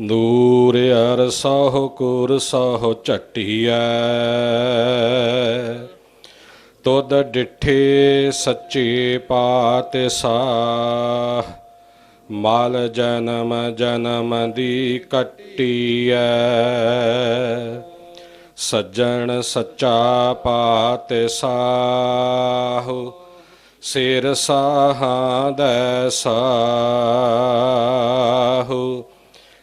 ਨੂਰ ਅਰ ਸਹੁ ਕੁਰ ਸਹੁ ਝਟੀਐ। ਤੁਧ ਡਿਠੇ ਸੱਚੇ ਪਾਤਸ਼ਾਹ, ਮਲ ਜਨਮ ਜਨਮ ਦੀ ਕੱਟੀਐ। ਸੱਜਣ ਸੱਚਾ ਪਾਤ ਪਾਤਸ਼ਾਹ, ਸਿਰ ਸਾਹਾਂ ਸਾਹੁ।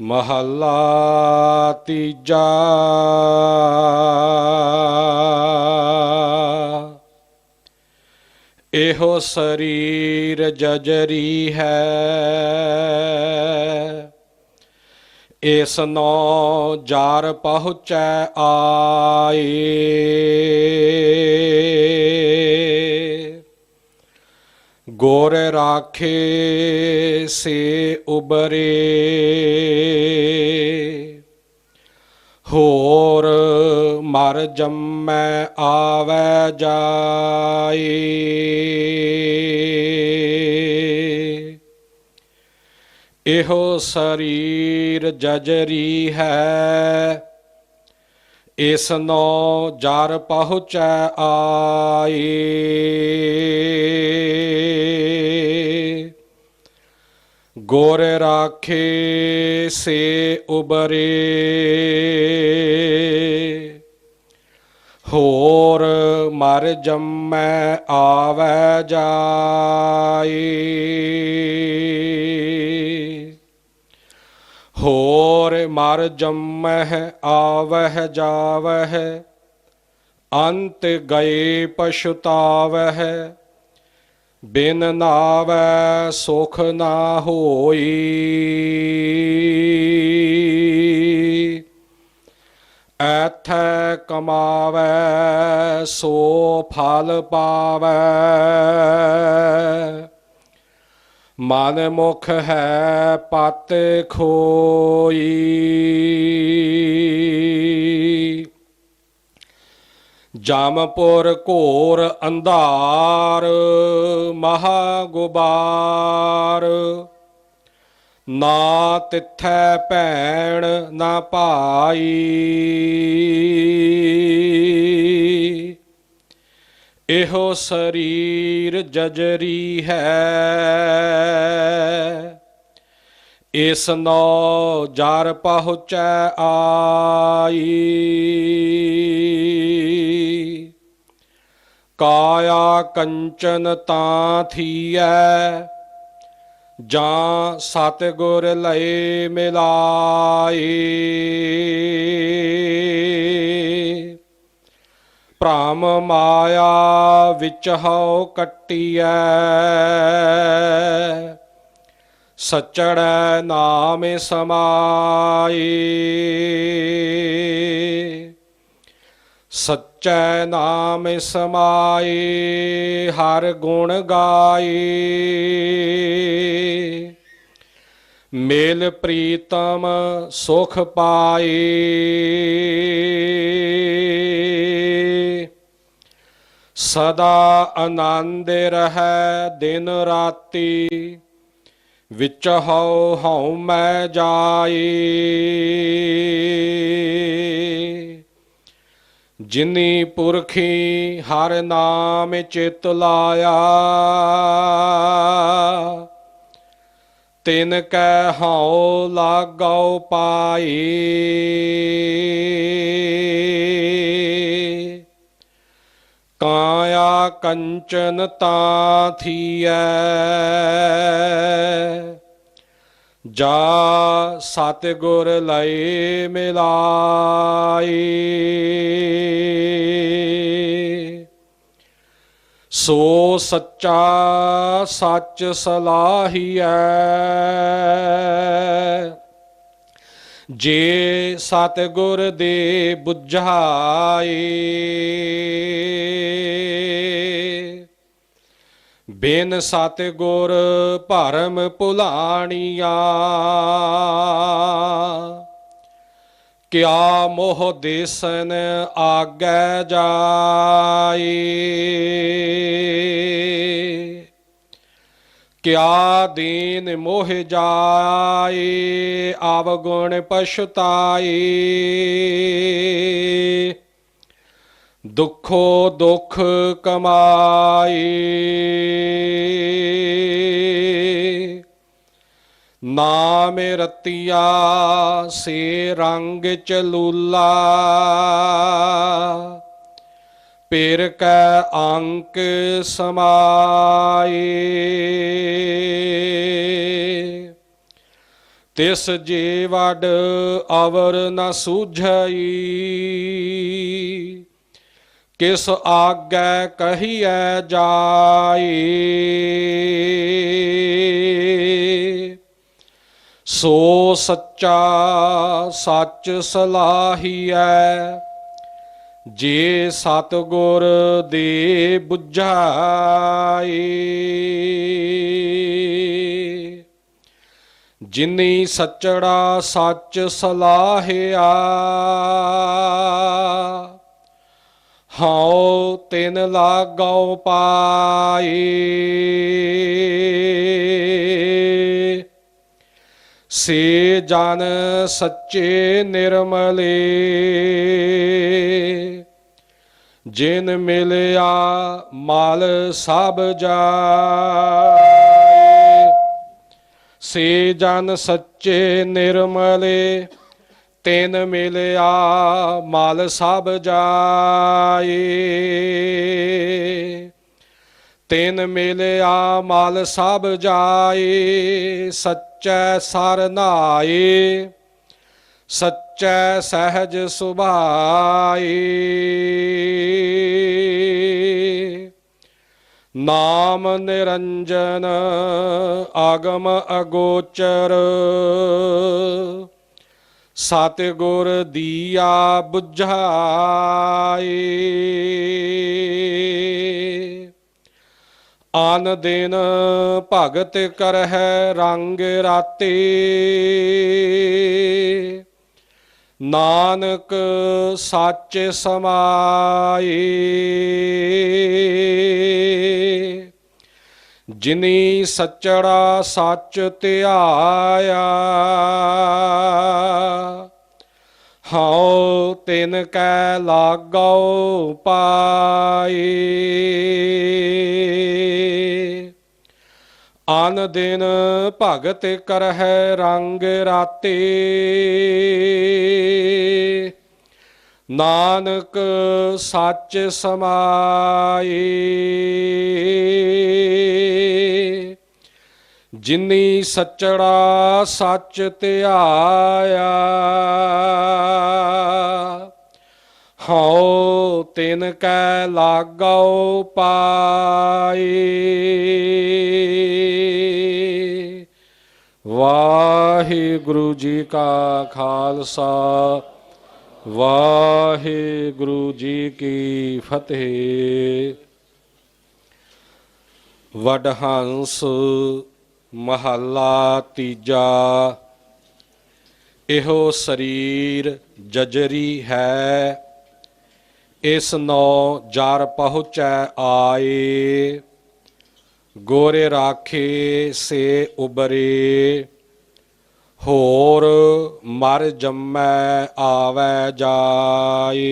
ਮਹੱਲਾ ਤੀਜਾ। ਇਹੋ ਸਰੀਰ ਜਜਰੀ ਹੈ। ਇਸ ਨੋ ਜਾਰ ਪਹੁੰਚੈ ਆਏ। ਗੋਰ ਰਾਖੇ ਸੇ ਉਬਰੇ। ਹੋਰ ਮਰ ਜੰਮੈ ਆਵੈ ਜਾਏ। ਇਹੋ ਸਰੀਰ ਜਜਰੀ ਹੈ। ਇਸ ਨੋ ਜਰ ਪਹੁੰਚੈ ਆਏ। ਗੁਰ ਰਾਖੇ ਸੇ ਉਬਰੇ ਹੋਰ ਮਰ ਜੰਮੈ ਆਵੈ ਜਾਏ ਹੋਰ ਮਰ ਜੰਮਹਿ ਆਵਹਿ ਜਾਵਹਿ ਅੰਤ ਗਏ ਪਛੁਤਾਵਹਿ ਬਿਨ ਨਾਵੈ ਸੁਖ ਨਾ ਹੋਈ। ਐਥੈ ਕਮਾਵੈ ਸੋ ਫਲ ਪਾਵੈ। ਮਨ ਮੁਖ ਹੈ ਪਤ ਖੋਈ। ਜਮਪੁਰ ਘੋਰ ਅੰਧਾਰ ਮਹਾ ਗੁਬਾਰ ਨਾ ਤਿੱਥੈ ਭੈਣ ਨਾ ਭਾਈ। ਇਹੋ ਸਰੀਰ ਜਜਰੀ ਹੈ। ਇਸ ਨੋ ਜਰ ਪਹੁੰਚੈ ਆਈ। ਕਾਇਆ ਕੰਚਨ ਤਾਂ ਥੀਐ, ਜਾਂ ਸਤਿਗੁਰ ਲਏ ਮਿਲਾਈ ਭ੍ਰਮ ਮਾਇਆ ਵਿੱਚ ਹਉ ਕੱਟੀਐ। ਸਚੜੈ ਨਾਮੇ ਸਮਾਈ। ਸਚੈ ਨਾਮ ਸਮਾਈ, ਹਰ ਗੁਣ ਗਾਈ। ਮੇਲ ਪ੍ਰੀਤਮ ਸੁਖ ਪਾਈ। ਸਦਾ ਆਨੰਦ ਰਹੈ ਦਿਨ ਰਾਤੀ। ਵਿੱਚ ਹਉ ਹਉ ਮੈਂ ਜਾਈ ਜਿਨੀ ਪੁਰਖੀ ਹਰ ਨਾਮ ਚਿਤ ਲਾਇਆ, ਤਿਨ ਕੈ ਹਉ ਲਾਗਉ ਪਾਈ ਕੰਚਨ ਤਾਂ ਥੀਐ ਜਾ ਸਤਿਗੁਰ ਲਏ ਮਿਲਾਈ ਸੋ ਸੱਚਾ ਸੱਚ ਸਲਾਹੀਐ ਜੇ ਸਤਿਗੁਰ ਦੇ 부ਝਾਏ ਬਿਨ ਸਤਿਗੁਰ ਭਰਮ ਭੁਲਾਣੀਆਂ। ਕਿਆ ਮੋਹ ਦੇਸਨ ਆਗੈ ਜਾਏ। ਕਿਆ ਦੀਨ ਮੋਹ ਜਾਏ ਆਵਗੁਣ ਪਛਤਾਈ ਦੁੱਖੋ ਦੁੱਖ ਕਮਾਏ ਨਾਮ ਰਤੀਆ ਸੇ ਰੰਗ ਚਲੂਲਾ ਪੇਰ ਕੈ ਅੰਕ ਸਮਾਈ। ਤਿਸ ਜੀ ਵਡ ਅਵਰ ਨ ਸੂਝਈ। ਕਿਸ ਆਗੈ ਕਹੀਐ ਜਾਈ? ਸੋ ਸੱਚਾ ਸੱਚ ਸਲਾਹੀਐ, ਜੇ ਸਤਗੁਰ ਦੇ 부ਝਾਈ ਜਿਨੀ ਸੱਚੜਾ ਸੱਚ ਸਲਾਹਿਆ ਹਉ ਤਿਨ ਲਾਗਉ ਪਾਈ ਸੇ ਜਨ ਸੱਚੇ ਨਿਰਮਲੇ, ਜਿਨ ਮਿਲਿਆ ਮਾਲ ਸਭ ਜਾਏ। ਸੇ ਜਨ ਸੱਚੇ ਨਿਰਮਲੇ ਤਿਨ ਮਿਲਿਆ, ਮਾਲ ਸਭ ਜਾਏ। ਤਿਨ ਮਿਲਿਆ, ਮਾਲ ਸਭ ਜਾਏ, ਸੱਚੈ ਸਰ ਨਾਏ, ਸੱਚੈ ਸਹਿਜ ਸੁਭਾਈ ਨਾਮ ਨਿਰੰਜਨ ਆਗਮ ਅਗੋਚਰ ਸਤਿਗੁਰ ਦੀਆ 부ਝਾਈ ਆਨ ਦਿਨ ਭਗਤ ਕਰਹਿ ਰੰਗ ਰਾਤੇ। ਨਾਨਕ ਸੱਚ ਸਮਾਏ। ਜਿਨੀ ਸੱਚੜਾ ਸੱਚ ਧਿਆਇਆ, ਹਉ ਤਿਨ ਕੈ ਲਾਗਉ ਪਾਈ। ਆਨ ਦਿਨ ਭਗਤ ਕਰਹਿ ਰੰਗ ਰਾਤੇ ਨਾਨਕ ਸੱਚ ਸਮਾਈ। ਜਿਨੀ ਸੱਚੜਾ ਸੱਚ ਧਿਆਇਆ, ਹਉ ਤਿਨ ਕੈ ਲਾਗਉ ਪਾਈ। ਵਾਹਿਗੁਰੂ ਜੀ ਕਾ ਖਾਲਸਾ ਵਾਹਿਗੁਰੂ ਜੀ ਕੀ ਫਤਿਹ। ਵਡਹੰਸ ਮਹੱਲਾ ਤੀਜਾ। ਇਹੋ ਸਰੀਰ ਜਜਰੀ ਹੈ। ਇਸ ਨੋ ਜਰ ਪਹੁੰਚੈ ਆਏ। ਗੋਰੇ ਰਾਖੇ ਸੇ ਉਬਰੇ। ਹੋਰ ਮਰ ਜੰਮੈ ਆਵੈ ਜਾਏ।